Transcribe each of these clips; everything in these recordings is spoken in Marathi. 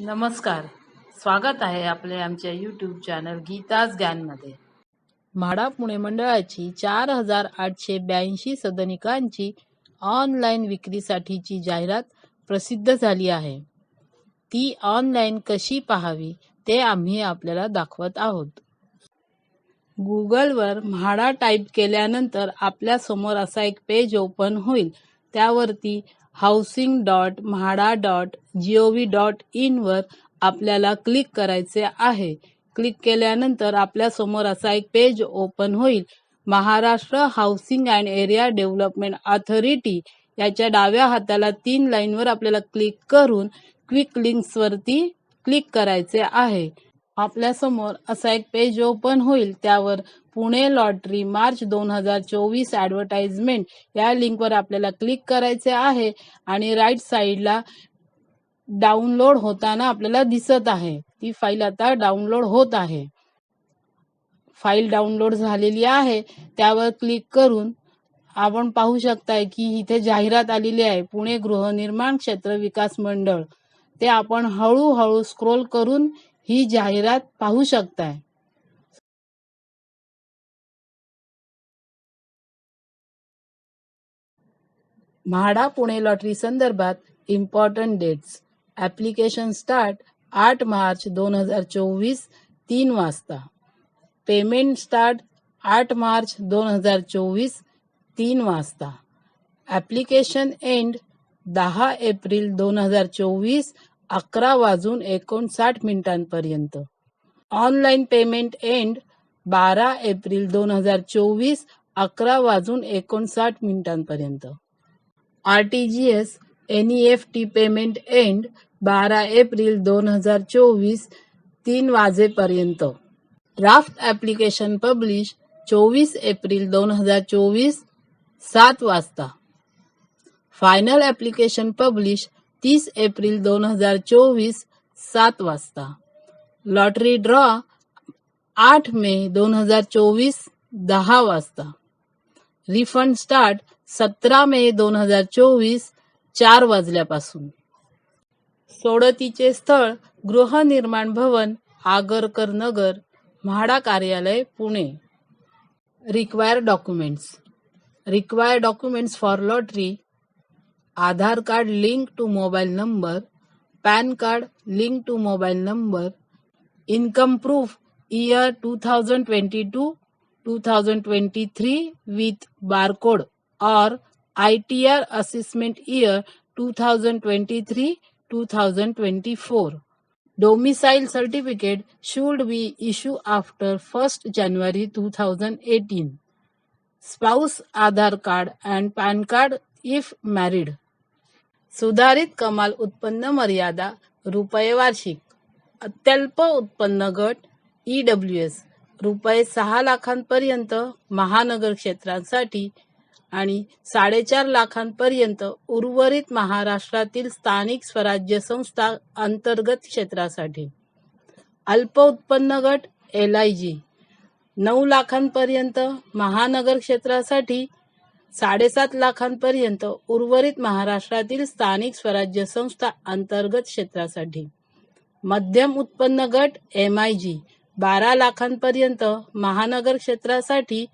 नमस्कार. स्वागत आहे आपले आमच्या यूट्यूब चॅनल गीताज ज्ञानमध्ये. म्हाडा पुणे मंडळाची चार हजार आठशे ब्याऐंशी सदनिकांची ऑनलाईन विक्रीसाठीची जाहिरात प्रसिद्ध झाली आहे. ती ऑनलाईन कशी पाहावी ते आम्ही आपल्याला दाखवत आहोत. गुगलवर म्हाडा टाईप केल्यानंतर आपल्यासमोर असा एक पेज ओपन होईल. त्यावरती housing dot MHADA dot G O V dot इनवर आपल्याला क्लिक करायचे आहे. क्लिक केल्यानंतर आपल्यासमोर असा एक पेज ओपन होईल. Maharashtra housing and area development authority याच्या डाव्या हाताला तीन लाईनवर आपल्याला क्लिक करून क्विक लिंक्सवरती क्लिक करायचे आहे. आपल्यासमोर असा एक पेज ओपन होईल त्यावर पुणे लॉटरी मार्च दोन हजार चोवीस ॲडव्हर्टाइजमेंट या लिंकवर आपल्याला क्लिक करायचे आहे आणि राईट साईडला डाउनलोड होताना आपल्याला दिसत आहे. ती फाईल आता डाउनलोड होत आहे. फाईल डाउनलोड झालेली आहे. त्यावर क्लिक करून आपण पाहू शकताय की इथे जाहिरात आलेली आहे. पुणे गृहनिर्माण क्षेत्र विकास मंडळ. ते आपण हळूहळू स्क्रोल करून ही जाहिरात पाहू शकताय. म्हाडा पुणे लॉटरी संदर्भात इम्पॉर्टंट डेट्स ॲप्लिकेशन स्टार्ट आठ मार्च दोन हजार चोवीस तीन वाजता. पेमेंट स्टार्ट आठ मार्च दोन हजार चोवीस तीन वाजता. ॲप्लिकेशन एंड दहा एप्रिल दोन हजार चोवीस अकरा वाजून एकोणसाठ मिनिटांपर्यंत. ऑनलाईन पेमेंट एंड बारा एप्रिल दोन हजार चोवीस अकरा वाजून एकोणसाठ मिनिटांपर्यंत. R T G S N E F T payment end बारा एप्रिल दोन हजार चोवीस तीन वाजेपर्यंत. ड्राफ्ट ॲप्लिकेशन पब्लिश चोवीस एप्रिल दोन हजार चोवीस सात वाजता. फायनल ॲप्लिकेशन पब्लिश तीस एप्रिल दोन हजार चोवीस सात वाजता. लॉटरी ड्रॉ आठ मे दोन हजार चोवीस दहा वाजता. रिफंड स्टार्ट सतरा मे दोन हजार चोवीस चार वाजल्यापासून. सोडतीचे स्थळ गृहनिर्माण भवन आगरकर नगर म्हाडा कार्यालय Pune. Require documents. Require documents for lottery Aadhar card linked to mobile number, PAN card linked to mobile number, income proof year 2022-2023 with barcode or ITR assessment year 2023-2024. Domicile certificate should be issued after 1st January 2018. Spouse Aadhar card and PAN card if married. सुधारित कमाल उत्पन्न मर्यादा रुपये वार्षिक अत्यल्प उत्पन्न गट ईडब्ल्यू एस रुपये सहा लाखांपर्यंत महानगर क्षेत्रांसाठी आणि साडेचार लाखांपर्यंत उर्वरित महाराष्ट्रातील स्थानिक स्वराज्य संस्था अंतर्गत क्षेत्रासाठी. अल्प उत्पन्न गट एल आय जी नऊ लाखांपर्यंत महानगर क्षेत्रासाठी साडेसात लाखांपर्यंत उर्वरित महाराष्ट्रातील स्थानिक स्वराज्य संस्था अंतर्गत क्षेत्रासाठी. मध्यम उत्पन्न गट एम आय जी बारा लाखांपर्यंत महानगर क्षेत्रासाठी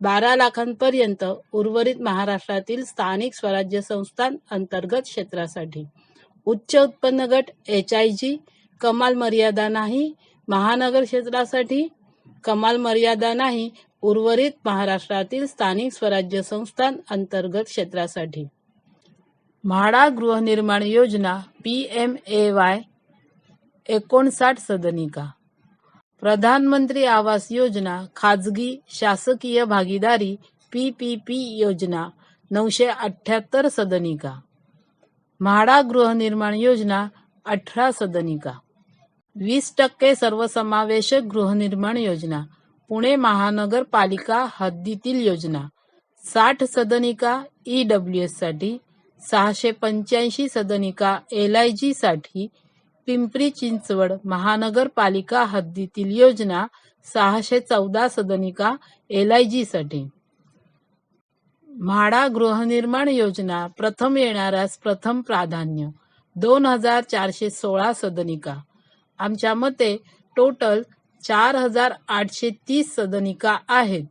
बारा लाखांपर्यंत उर्वरित महाराष्ट्रातील स्थानिक स्वराज्य संस्था अंतर्गत क्षेत्रासाठी. उच्च उत्पन्न गट एच आय जी कमाल मर्यादा नाही महानगर क्षेत्रासाठी कमाल मर्यादा नाही उर्वरित महाराष्ट्रातील स्थानिक स्वराज्य संस्थान अंतर्गत क्षेत्रासाठी. म्हाडा गृहनिर्माण योजना पी एम ए वाय एकोणसाठ सदनिका. प्रधानमंत्री आवास योजना खाजगी शासकीय भागीदारी पी पी पी योजना नऊशे अठ्ठ्याहत्तर सदनिका. म्हाडा गृहनिर्माण योजना अठरा सदनिका. वीस टक्के सर्वसमावेशक गृहनिर्माण योजना पुणे महानगरपालिका हद्दीतील योजना. साठ सदनिका ई डब्ल्यू एससाठी सहाशे पंच्याऐंशी सदनिका एल आय जी साठी पिंपरी चिंचवड महानगरपालिका हद्दीतील योजना सहाशे चौदा सदनिका एल आय जी साठी. म्हाडा गृहनिर्माण योजना प्रथम येणाऱ्यास प्रथम प्राधान्य दोन हजार चारशे सोळा सदनिका. आमच्या मते टोटल चार हजार आठशे तीस सदनिका आहेत.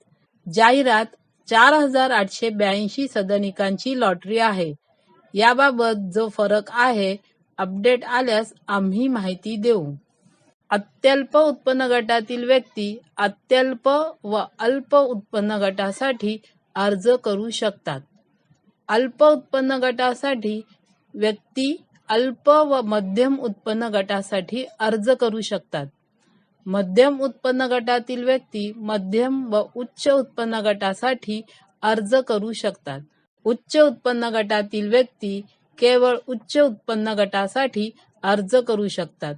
जाहिरात चार हजार आठशे ब्याऐंशी सदनिकांची लॉटरी आहे. याबाबत जो फरक आहे अपडेट आल्यास आम्ही माहिती देऊ. अत्यल्प उत्पन्न गटातील व्यक्ती अत्यल्प व अल्प उत्पन्न गटासाठी अर्ज करू शकतात. अल्प उत्पन्न गटासाठी व्यक्ती अल्प व मध्यम उत्पन्न गटासाठी अर्ज करू शकतात. मध्यम उत्पन्न गटातील व्यक्ती मध्यम व उच्च उत्पन्न गटासाठी अर्ज करू शकतात. उच्च उत्पन्न गटातील व्यक्ती केवळ उच्च उत्पन्न गटासाठी अर्ज करू शकतात.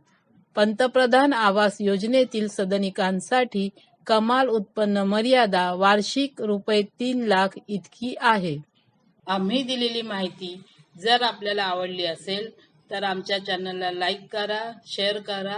पंतप्रधान आवास योजनेतील सदनिकांसाठी कमाल उत्पन्न मर्यादा वार्षिक रुपये तीन लाख इतकी आहे. आम्ही दिलेली माहिती जर आपल्याला आवडली असेल तर आमच्या चॅनलला लाईक करा शेअर करा